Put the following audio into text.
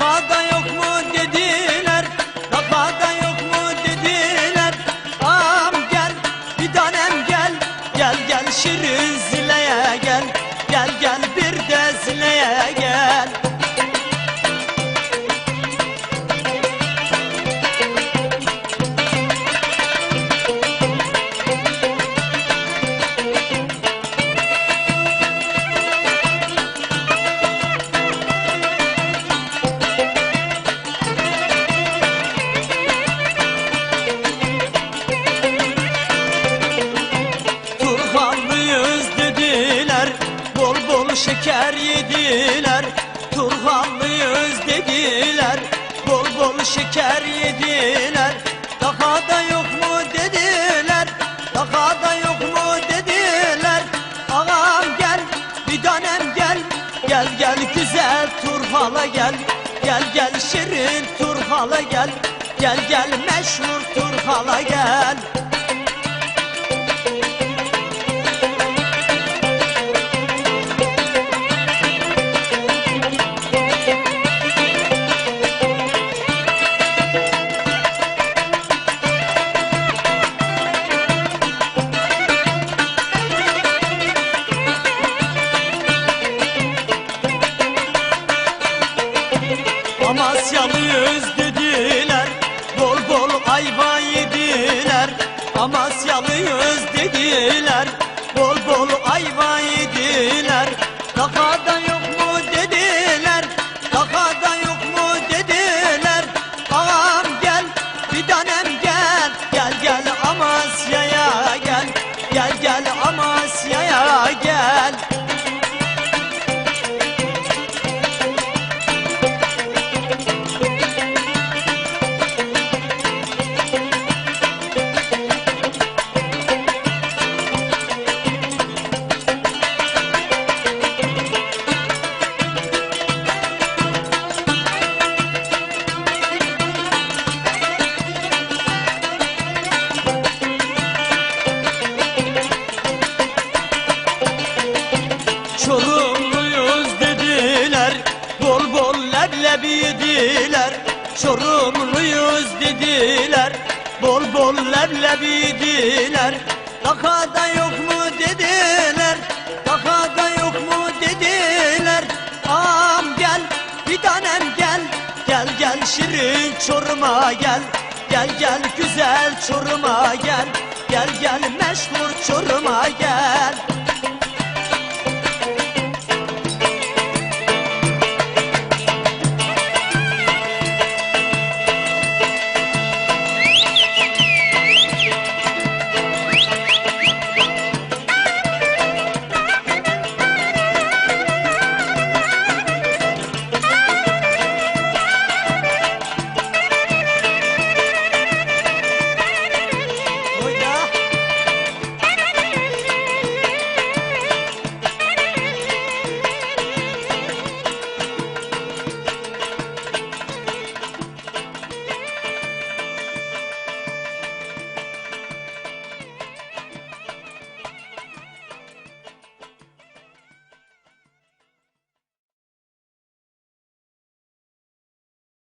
Daha da yok mu dediler Daha da yok mu dediler. Am gel bir tanem gel Gel gel şirin şeker yediler Turhanlıyız dediler. Bol bol şeker yediler Daha da yok mu dediler. Daha da yok mu dediler. Ağam gel bir tanem gel. Gel gel güzel Turhala gel. Gel gel şirin Turhala gel. Gel gel meşhur Turhala gel Amasyalıyız dediler Bol bol ayva yediler. Amasyalıyız dediler Bol bol ayva yediler. Daha da yok mu dediler Daha da yok mu dediler. Ağam gel bir tanem gel Gel gel Amasya'ya gel. Gel gel Amasya'ya gel yediler Çorumluyuz dediler. Bol bol leblebi yediler Daha da yok mu? dediler. Daha da yok mu? dediler. Ağam gel bir tanem gel. Gel gel şirin çoruma gel. Gel gel güzel çoruma gel. Gel gel meşhur çoruma gel